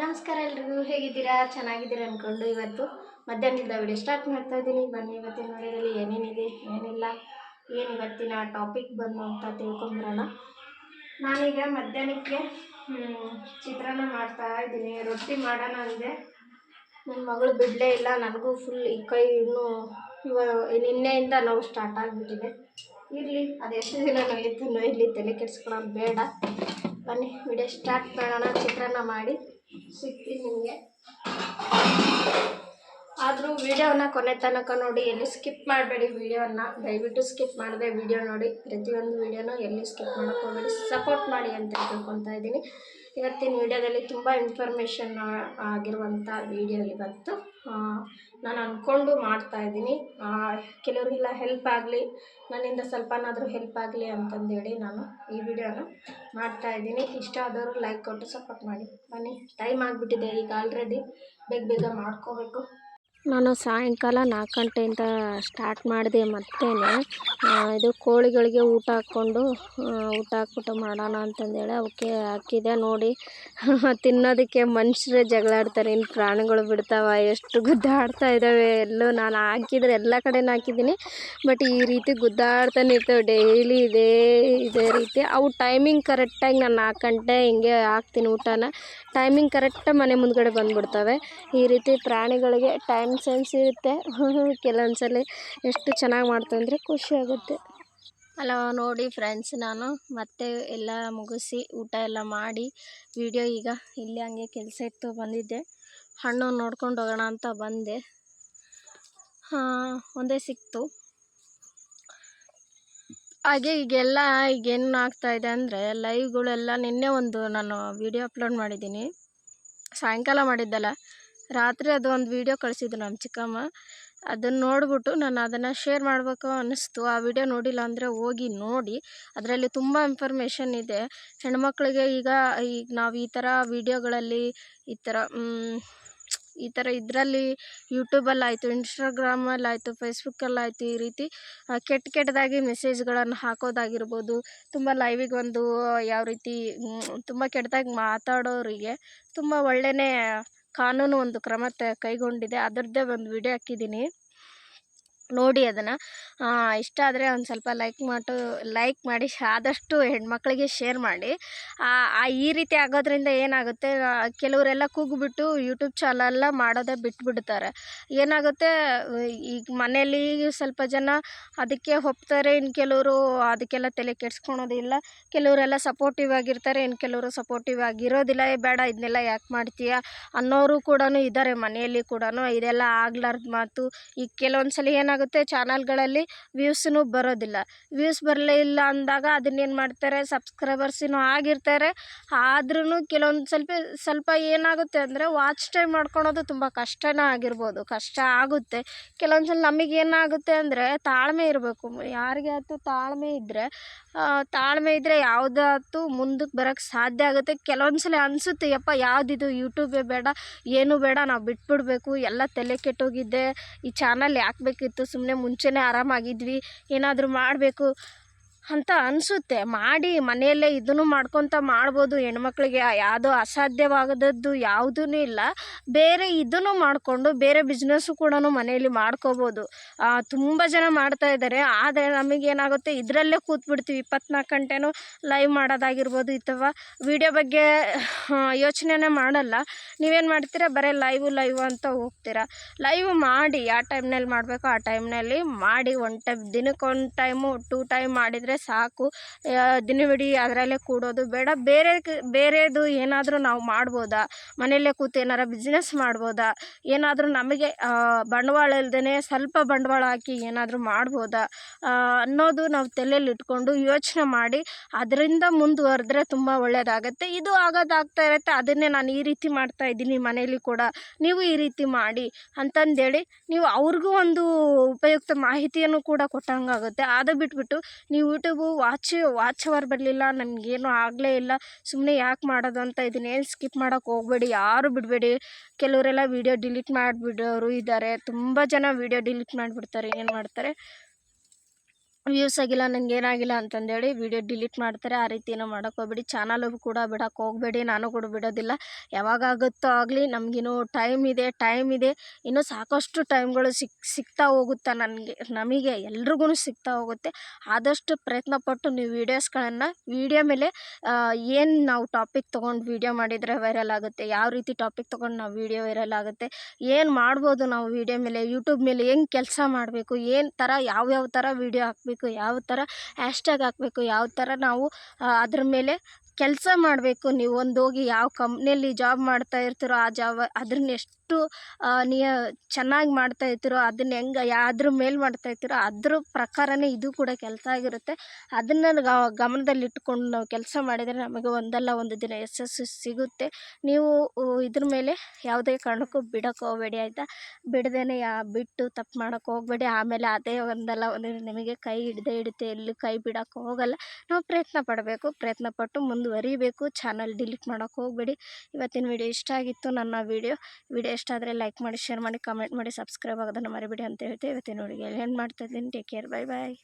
ನಮಸ್ಕಾರ ಎಲ್ರಿಗೂ, ಹೇಗಿದ್ದೀರಾ? ಚೆನ್ನಾಗಿದ್ದೀರಾ ಅಂದ್ಕೊಂಡು ಇವತ್ತು ಮಧ್ಯಾಹ್ನದಿಂದ ವಿಡಿಯೋ ಸ್ಟಾರ್ಟ್ ಮಾಡ್ತಾ ಇದ್ದೀನಿ. ಬನ್ನಿ, ಇವತ್ತಿನ ವಿಡಿಯೋದಲ್ಲಿ ಏನೇನಿದೆ, ಏನಿಲ್ಲ, ಏನು ಇವತ್ತಿನ ಟಾಪಿಕ್ ಬಂದು ಅಂತ ತಿಳ್ಕೊಂಬರೋಣ. ನಾನೀಗ ಮಧ್ಯಾಹ್ನಕ್ಕೆ ಚಿತ್ರಾನ್ನ ಮಾಡ್ತಾ ಇದ್ದೀನಿ. ರೊಟ್ಟಿ ಮಾಡೋಣ ಅಂದೆ. ನನ್ನ ಮಗಳು ಬಿಡಲೇ ಇಲ್ಲ, ನನಗೂ ಫುಲ್ ಈ ಕೈ ಇನ್ನೂ ಇವ, ನಿನ್ನೆಯಿಂದ ನೋವು ಸ್ಟಾರ್ಟ್ ಆಗಿಬಿಟ್ಟಿದೆ. ಇರಲಿ ಅದೆಷ್ಟು ದಿನ ನೋಯಿತು, ನೋಯ್ಲಿ, ತಲೆ ಕೆಡ್ಸ್ಕೊಳ್ಳೋದು ಬೇಡ. ಬನ್ನಿ ವಿಡಿಯೋ ಸ್ಟಾರ್ಟ್ ಮಾಡೋಣ, ಚಿತ್ರಾನ್ನ ಮಾಡಿ. ಸಿಗ್ತೀನಿ ನಿಮಗೆ ಆದರೂ ವಿಡಿಯೋನ ಕೊನೆ ತನಕ ನೋಡಿ, ಎಲ್ಲಿ ಸ್ಕಿಪ್ ಮಾಡಬೇಡಿ ವಿಡಿಯೋನ. ದಯವಿಟ್ಟು ಸ್ಕಿಪ್ ಮಾಡದೆ ವಿಡಿಯೋ ನೋಡಿ. ಪ್ರತಿಯೊಂದು ವಿಡಿಯೋನೂ ಎಲ್ಲಿ ಸ್ಕಿಪ್ ಹೋಗಬೇಡಿ ಸಪೋರ್ಟ್ ಮಾಡಿ ಅಂತ ತಿಳ್ಕೊತಾ ಇದ್ದೀನಿ. ಇವತ್ತಿನ ವಿಡಿಯೋದಲ್ಲಿ ತುಂಬ ಇನ್ಫಾರ್ಮೇಷನ್ ಆಗಿರುವಂಥ ವಿಡಿಯೋ ಇವತ್ತು ನಾನು ಅಂದ್ಕೊಂಡು ಮಾಡ್ತಾ ಇದ್ದೀನಿ. ಕೆಲವರಿಗೆಲ್ಲ ಹೆಲ್ಪ್ ಆಗಲಿ, ನನ್ನಿಂದ ಸ್ವಲ್ಪನಾದರೂ ಹೆಲ್ಪ್ ಆಗಲಿ ಅಂತಂದೇಳಿ ನಾನು ಈ ವಿಡಿಯೋನ ಮಾಡ್ತಾ ಇದ್ದೀನಿ. ಇಷ್ಟ ಆದವರು ಲೈಕ್ ಕೊಟ್ಟು ಸಪೋರ್ಟ್ ಮಾಡಿ. ಬನ್ನಿ ಟೈಮ್ ಆಗಿಬಿಟ್ಟಿದೆ ಈಗ ಆಲ್ರೆಡಿ ಬೇಗ ಬೇಗ ಮಾಡ್ಕೋಬೇಕು. ನಾನು ಸಾಯಂಕಾಲ ನಾಲ್ಕು ಗಂಟೆಯಿಂದ ಸ್ಟಾರ್ಟ್ ಮಾಡಿದೆ ಮತ್ತೆ ಇದು ಕೋಳಿಗಳಿಗೆ ಊಟ ಹಾಕ್ಕೊಂಡು ಊಟ ಹಾಕ್ಬಿಟ್ಟು ಮಾಡೋಣ ಅಂತಂದೇಳಿ ಅವಕ್ಕೆ ಹಾಕಿದೆ. ನೋಡಿ, ತಿನ್ನೋದಕ್ಕೆ ಮನುಷ್ಯರೇ ಜಗಳಾಡ್ತಾರೆ ಇನ್ನು ಪ್ರಾಣಿಗಳು ಬಿಡ್ತಾವ. ಎಷ್ಟು ಗುದ್ದಾಡ್ತಾ ಇದ್ದಾವೆ. ಎಲ್ಲೂ ನಾನು ಹಾಕಿದ್ರೆ ಎಲ್ಲ ಕಡೆನೂ ಹಾಕಿದ್ದೀನಿ. ಬಟ್ ಈ ರೀತಿ ಗುದ್ದಾಡ್ತಾನೆ ಇರ್ತವೆ. ಡೈಲಿ ಇದೇ ಇದೇ ರೀತಿ. ಅವು ಟೈಮಿಂಗ್ ಕರೆಕ್ಟಾಗಿ ನಾನು ನಾಲ್ಕು ಗಂಟೆ ಹಿಂಗೆ ಹಾಕ್ತೀನಿ ಊಟನ. ಟೈಮಿಂಗ್ ಕರೆಕ್ಟಾಗಿ ಮನೆ ಮುಂದ್ಗಡೆ ಬಂದುಬಿಡ್ತವೆ. ಈ ರೀತಿ ಪ್ರಾಣಿಗಳಿಗೆ ಟೈಮ್ ಸೆನ್ಸ್ ಇರುತ್ತೆ ಕೆಲವೊಂದು ಸಲ ಎಷ್ಟು ಚೆನ್ನಾಗಿ ಮಾಡ್ತು ಅಂದರೆ ಖುಷಿ ಆಗುತ್ತೆ. ಅಲ್ಲ ನೋಡಿ ಫ್ರೆಂಡ್ಸ್ ನಾನು ಮತ್ತೆ ಎಲ್ಲ ಮುಗಿಸಿ ಊಟ ಎಲ್ಲ ಮಾಡಿ ವಿಡಿಯೋ ಈಗ ಇಲ್ಲಿ ಹಂಗೆ ಕೆಲಸ ಇತ್ತು ಬಂದಿದ್ದೆ. ಹಣ್ಣು ನೋಡ್ಕೊಂಡು ಹೋಗೋಣ ಅಂತ ಬಂದೆ. ಒಂದೇ ಸಿಕ್ತು. ಹಾಗೆ ಈಗೆಲ್ಲ ಈಗೇನು ಆಗ್ತಾಯಿದೆ ಅಂದರೆ ಲೈವ್ಗಳೆಲ್ಲ ನಿನ್ನೆ ಒಂದು ನಾನು ವಿಡಿಯೋ ಅಪ್ಲೋಡ್ ಮಾಡಿದ್ದೀನಿ. ಸಾಯಂಕಾಲ ಮಾಡಿದ್ದಲ್ಲ. ರಾತ್ರಿ ಅದು ಒಂದು ವಿಡಿಯೋ ಕಳಿಸಿದ್ದು ನಮ್ಮ ಚಿಕ್ಕಮ್ಮ. ಅದನ್ನು ನೋಡಿಬಿಟ್ಟು ನಾನು ಅದನ್ನು ಶೇರ್ ಮಾಡಬೇಕು ಅನ್ನಿಸ್ತು ಆ ವಿಡಿಯೋ ನೋಡಿಲ್ಲ ಅಂದರೆ ಹೋಗಿ ನೋಡಿ. ಅದರಲ್ಲಿ ತುಂಬ ಇನ್ಫಾರ್ಮೇಷನ್ ಇದೆ. ಹೆಣ್ಮಕ್ಳಿಗೆ ಈಗ ಈಗ ನಾವು ಈ ಥರ ವಿಡಿಯೋಗಳಲ್ಲಿ ಈ ಥರ ಈ ಥರ ಇದರಲ್ಲಿ ಯೂಟ್ಯೂಬಲ್ಲಾಯಿತು ಇನ್ಸ್ಟಾಗ್ರಾಮಲ್ಲಾಯಿತು ಫೇಸ್ಬುಕ್ಕಲ್ಲಾಯಿತು ಈ ರೀತಿ ಕೆಟ್ಟ ಕೆಟ್ಟದಾಗಿ ಮೆಸೇಜ್ಗಳನ್ನು ಹಾಕೋದಾಗಿರ್ಬೋದು. ತುಂಬ ಲೈವಿಗೆ ಒಂದು ಯಾವ ರೀತಿ ತುಂಬ ಕೆಟ್ಟದಾಗಿ ಮಾತಾಡೋರಿಗೆ ತುಂಬ ಒಳ್ಳೆಯೇ ಕಾನೂನು ಒಂದು ಕ್ರಮ ತ ಕೈಗೊಂಡಿದೆ. ಅದರದ್ದೇ ಒಂದು ವಿಡಿಯೋ ಹಾಕಿದ್ದೀನಿ. ನೋಡಿ ಅದನ್ನು. ಇಷ್ಟ ಆದರೆ ಒಂದು ಸ್ವಲ್ಪ ಲೈಕ್ ಮಾಡು ಲೈಕ್ ಮಾಡಿ, ಆದಷ್ಟು ಹೆಣ್ಮಕ್ಳಿಗೆ ಶೇರ್ ಮಾಡಿ. ಈ ರೀತಿ ಆಗೋದ್ರಿಂದ ಏನಾಗುತ್ತೆ ಕೆಲವರೆಲ್ಲ ಕೂಗ್ಬಿಟ್ಟು ಯೂಟ್ಯೂಬ್ ಚಾನಲ್ಲ ಮಾಡೋದೇ ಬಿಟ್ಬಿಡ್ತಾರೆ. ಏನಾಗುತ್ತೆ, ಈಗ ಮನೆಯಲ್ಲಿ ಸ್ವಲ್ಪ ಜನ ಅದಕ್ಕೆ ಒಪ್ತಾರೆ ಇನ್ನು ಕೆಲವರು ಅದಕ್ಕೆಲ್ಲ ತಲೆ ಕೆಡ್ಸ್ಕೊಳೋದಿಲ್ಲ. ಕೆಲವರೆಲ್ಲ ಸಪೋರ್ಟಿವ್ ಆಗಿರ್ತಾರೆ ಇನ್ನು ಕೆಲವರು ಸಪೋರ್ಟಿವ್ ಆಗಿರೋದಿಲ್ಲ. ಏ, ಬೇಡ ಇದನ್ನೆಲ್ಲ ಯಾಕೆ ಮಾಡ್ತೀಯ? ಅನ್ನೋರು ಕೂಡ ಇದ್ದಾರೆ ಮನೆಯಲ್ಲಿ ಕೂಡ ಇದೆಲ್ಲ ಆಗ್ಲಾರ್ದ ಮಾತು. ಈಗ ಕೆಲವೊಂದು ಸಲ ಏನಾಗುತ್ತೆ ಚಾನಲ್ಗಳಲ್ಲಿ ವ್ಯೂಸ್ನು ಬರೋದಿಲ್ಲ. ವ್ಯೂಸ್ ಬರಲೇ ಇಲ್ಲ ಅಂದಾಗ ಅದನ್ನೇನು ಮಾಡ್ತಾರೆ, ಸಬ್ಸ್ಕ್ರೈಬರ್ಸಿನೂ ಆಗಿರ್ತಾರೆ. ಆದ್ರೂ ಕೆಲವೊಂದು ಸ್ವಲ್ಪ ಸ್ವಲ್ಪ ಏನಾಗುತ್ತೆ ಅಂದರೆ ವಾಚ್ ಟೈಮ್ ಮಾಡ್ಕೊಳೋದು ತುಂಬ ಕಷ್ಟನೇ ಆಗಿರ್ಬೋದು. ಕಷ್ಟ ಆಗುತ್ತೆ. ಕೆಲವೊಂದು ಸಲ ನಮಗೆ ಏನಾಗುತ್ತೆ ಅಂದರೆ ತಾಳ್ಮೆ ಇರಬೇಕು. ಯಾರಿಗೆ ಆಯ್ತು ತಾಳ್ಮೆ ಇದ್ದರೆ ತಾಳ್ಮೆ ಇದ್ದರೆ ಯಾವುದಾಯ್ತು ಮುಂದಕ್ಕೆ ಬರೋಕ್ಕೆ ಸಾಧ್ಯ ಆಗುತ್ತೆ. ಕೆಲವೊಂದು ಸಲ ಅನಿಸುತ್ತೆ, ಯಪ್ಪ, ಯಾವುದಿದು? ಯೂಟ್ಯೂಬೇ ಬೇಡ, ಏನೂ ಬೇಡ, ನಾವು ಬಿಟ್ಬಿಡಬೇಕು. ಎಲ್ಲ ತಲೆ ಕೆಟ್ಟೋಗಿದ್ದೆ ಈ ಚಾನಲ್ ಯಾಕೆ ಬೇಕಿತ್ತು? ಸುಮ್ಮನೆ ಮುಂಚೆನೇ ಆರಾಮಾಗಿದ್ವಿ ಏನಾದರೂ ಮಾಡಬೇಕು. ಅಂತ ಅನಿಸುತ್ತೆ. ಮಾಡಿ ಮನೆಯಲ್ಲೇ ಇದನ್ನು ಮಾಡ್ಕೊತ ಮಾಡ್ಬೋದು. ಹೆಣ್ಮಕ್ಳಿಗೆ ಯಾವುದೋ ಅಸಾಧ್ಯವಾಗದದ್ದು ಯಾವುದೂ ಇಲ್ಲ. ಬೇರೆ ಇದನ್ನು ಮಾಡಿಕೊಂಡು ಬೇರೆ ಬಿಸ್ನೆಸ್ಸು ಕೂಡ ಮನೆಯಲ್ಲಿ ಮಾಡ್ಕೋಬೋದು. ತುಂಬ ಜನ ಮಾಡ್ತಾ ಇದ್ದಾರೆ. ಆದರೆ ನಮಗೇನಾಗುತ್ತೆ, ಇದರಲ್ಲೇ ಕೂತ್ಬಿಡ್ತೀವಿ. ಇಪ್ಪತ್ನಾಲ್ಕು ಗಂಟೆನೂ ಲೈವ್ ಮಾಡೋದಾಗಿರ್ಬೋದು ಅಥವಾ ವಿಡಿಯೋ ಬಗ್ಗೆ ಯೋಚನೆನೇ ಮಾಡಲ್ಲ. ನೀವೇನು ಮಾಡ್ತೀರಾ? ಬರೀ ಲೈವು ಲೈವ್ ಅಂತ ಹೋಗ್ತೀರಾ. ಲೈವ್ ಮಾಡಿ ಯಾವ ಟೈಮ್ನಲ್ಲಿ ಮಾಡಬೇಕು. ಆ ಟೈಮ್ನಲ್ಲಿ ಮಾಡಿ ಒನ್ ಟೈಮ್ ದಿನಕ್ಕೆ ಒಂದು ಟೈಮು ಟೂ ಟೈಮ್ ಮಾಡಿದರೆ ಸಾಕು. ದಿನವಿಡಿ ದಿನವಿಡೀ ಅದರಲ್ಲೇ ಕೂಡೋದು. ಬೇಡ, ಬೇರೆ ಬೇರೆದು ಏನಾದರೂ ನಾವು ಮಾಡ್ಬೋದಾ? ಮನೆಯಲ್ಲೇ ಕೂತು ಏನಾರ ಬಿಸ್ನೆಸ್ ಮಾಡ್ಬೋದಾ? ಏನಾದರೂ ನಮಗೆ ಬಂಡವಾಳ ಇಲ್ದೇ ಸ್ವಲ್ಪ ಬಂಡವಾಳ ಹಾಕಿ ಏನಾದರೂ ಮಾಡ್ಬೋದಾ? ಅನ್ನೋದು ನಾವು ತಲೆಯಲ್ಲಿ ಇಟ್ಕೊಂಡು ಯೋಚನೆ ಮಾಡಿ ಅದರಿಂದ ಮುಂದುವರೆದ್ರೆ ತುಂಬ ಒಳ್ಳೆಯದಾಗತ್ತೆ ಇದು ಆಗೋದಾಗ್ತಾ ಇರುತ್ತೆ. ಅದನ್ನೇ ನಾನು ಈ ರೀತಿ ಮಾಡ್ತಾ ಇದ್ದೀನಿ ಮನೆಯಲ್ಲಿ ಕೂಡ. ನೀವು ಈ ರೀತಿ ಮಾಡಿ ಅಂತಂದೇಳಿ ನೀವು ಅವ್ರಿಗೂ ಒಂದು ಉಪಯುಕ್ತ ಮಾಹಿತಿಯನ್ನು ಕೂಡ ಕೊಟ್ಟಂಗಾಗುತ್ತೆ. ಅದು ಬಿಟ್ಬಿಟ್ಟು ನೀವು ಯೂಟ್ಯೂಬು ವಾಚ್ ವಾಚ್ ಅವರ್ ಬರಲಿಲ್ಲ ನನಗೇನು ಆಗಲೇ ಇಲ್ಲ. ಸುಮ್ಮನೆ ಯಾಕೆ ಮಾಡೋದು ಅಂತ ಇದನ್ನೇನು ಸ್ಕಿಪ್ ಮಾಡೋಕೆ ಹೋಗಬೇಡಿ, ಯಾರು ಬಿಡಬೇಡಿ. ಕೆಲವರೆಲ್ಲ ವೀಡಿಯೋ ಡಿಲೀಟ್ ಮಾಡಿಬಿಡೋರು ಇದ್ದಾರೆ ತುಂಬ ಜನ ವೀಡಿಯೋ ಡಿಲೀಟ್ ಮಾಡಿಬಿಡ್ತಾರೆ, ಏನು ಮಾಡ್ತಾರೆ? ವ್ಯೂಸ್ ಆಗಿಲ್ಲ ನನಗೆ ಏನಾಗಿಲ್ಲ ಅಂತಂದೇಳಿ ವಿಡಿಯೋ ಡಿಲೀಟ್ ಮಾಡ್ತಾರೆ. ಆ ರೀತಿ ಏನೋ ಮಾಡೋಕೆ ಹೋಗ್ಬೇಡಿ. ಚಾನಲು ಕೂಡ ಬಿಡೋಕೆ ಹೋಗಬೇಡಿ. ನಾನು ಕೂಡ ಬಿಡೋದಿಲ್ಲ. ಯಾವಾಗ ಆಗುತ್ತೋ ಆಗಲಿ ನಮಗಿನ್ನೂ ಟೈಮ್ ಇದೆ ಟೈಮ್ ಇದೆ. ಇನ್ನೂ ಸಾಕಷ್ಟು ಟೈಮ್ಗಳು ಸಿಕ್ ಸಿಗ್ತಾ ಹೋಗುತ್ತೆ ನನಗೆ, ನಮಗೆ ಎಲ್ರಿಗೂ ಸಿಗ್ತಾ ಹೋಗುತ್ತೆ. ಆದಷ್ಟು ಪ್ರಯತ್ನಪಟ್ಟು ನೀವು ವೀಡಿಯೋಸ್ಗಳನ್ನು ವೀಡಿಯೋ ಮೇಲೆ ಏನು ನಾವು ಟಾಪಿಕ್ ತೊಗೊಂಡು ವೀಡಿಯೋ ಮಾಡಿದರೆ ವೈರಲ್ ಆಗುತ್ತೆ, ಯಾವ ರೀತಿ ಟಾಪಿಕ್ ತೊಗೊಂಡು ನಾವು ವೀಡಿಯೋ ವೈರಲ್ ಆಗುತ್ತೆ, ಏನು ಮಾಡ್ಬೋದು ನಾವು ವೀಡಿಯೋ ಮೇಲೆ ಯೂಟ್ಯೂಬ್ ಮೇಲೆ, ಹೆಂಗೆ ಕೆಲಸ ಮಾಡಬೇಕು, ಏನು ಥರ ಯಾವ್ಯಾವ ಥರ ವೀಡಿಯೋ ಹಾಕಬೇಕು ಯಾವ ಥರ ಹ್ಯಾಶ್ಟ್ಯಾಗ್ ಹಾಕಬೇಕು, ಯಾವ ಥರ ನಾವು ಅದ್ರ ಮೇಲೆ ಕೆಲಸ ಮಾಡಬೇಕು. ನೀವು ಒಂದು ಹೋಗಿ ಯಾವ ಕಂಪ್ನಿಯಲ್ಲಿ ಜಾಬ್ ಮಾಡ್ತಾ ಇರ್ತೀರೋ ಆ ಜಾಬ್ ಅದನ್ನ ಎಷ್ಟು ನಿಯ ಚೆನ್ನಾಗಿ ಮಾಡ್ತಾ ಇರ್ತೀರೋ, ಅದನ್ನ ಹೆಂಗೆ, ಯಾವ್ದ್ರ ಮೇಲೆ ಮಾಡ್ತಾ ಇರ್ತೀರೋ, ಅದ್ರ ಪ್ರಕಾರನೇ ಇದು ಕೂಡ ಕೆಲಸ ಆಗಿರುತ್ತೆ. ಅದನ್ನು ಗಮನದಲ್ಲಿಟ್ಕೊಂಡು ನಾವು ಕೆಲಸ ಮಾಡಿದರೆ ನಮಗೆ ಒಂದಲ್ಲ ಒಂದು ದಿನ ಯಶಸ್ಸು ಸಿಗುತ್ತೆ. ನೀವು ಇದ್ರ ಮೇಲೆ ಯಾವುದೇ ಕಾರಣಕ್ಕೂ ಬಿಡೋಕೆ ಹೋಗಬೇಡಿ, ಆಯಿತಾ? ಬಿಡದೇನೆ ಯಾ, ಬಿಟ್ಟು ತಪ್ಪು ಮಾಡೋಕೆ ಹೋಗಬೇಡಿ. ಆಮೇಲೆ ಅದೇ ಒಂದಲ್ಲ ಒಂದು ನಿಮಗೆ ಕೈ ಹಿಡ್ದೇ ಹಿಡಿತೆ ಎಲ್ಲೂ ಕೈ ಬಿಡೋಕೆ ಹೋಗಲ್ಲ. ನಾವು ಪ್ರಯತ್ನ ಪಡಬೇಕು, ಪ್ರಯತ್ನ ಪಟ್ಟು ಮುಂದುವರಿಬೇಕು. ಚಾನಲ್ ಡಿಲೀಟ್ ಮಾಡೋಕೆ ಹೋಗಬೇಡಿ. ಇವತ್ತಿನ ವಿಡಿಯೋ ಇಷ್ಟ ಆಗಿತ್ತು ನನ್ನ ವಿಡಿಯೋ. ವಿಡಿಯೋ ಇಷ್ಟ ಆದರೆ ಲೈಕ್ ಮಾಡಿ ಶೇರ್ ಮಾಡಿ ಕಮೆಂಟ್ ಮಾಡಿ ಸಬ್ಸ್ಕ್ರೈಬ್ ಆಗೋದನ್ನು ಮರಿಬೇಡಿ ಅಂತ ಹೇಳ್ತೀವಿ ಇವತ್ತಿನ ವಿಡಿಯೋ ಏನು ಮಾಡ್ತಾ ಇದ್ದೀನಿ? Take care bye bye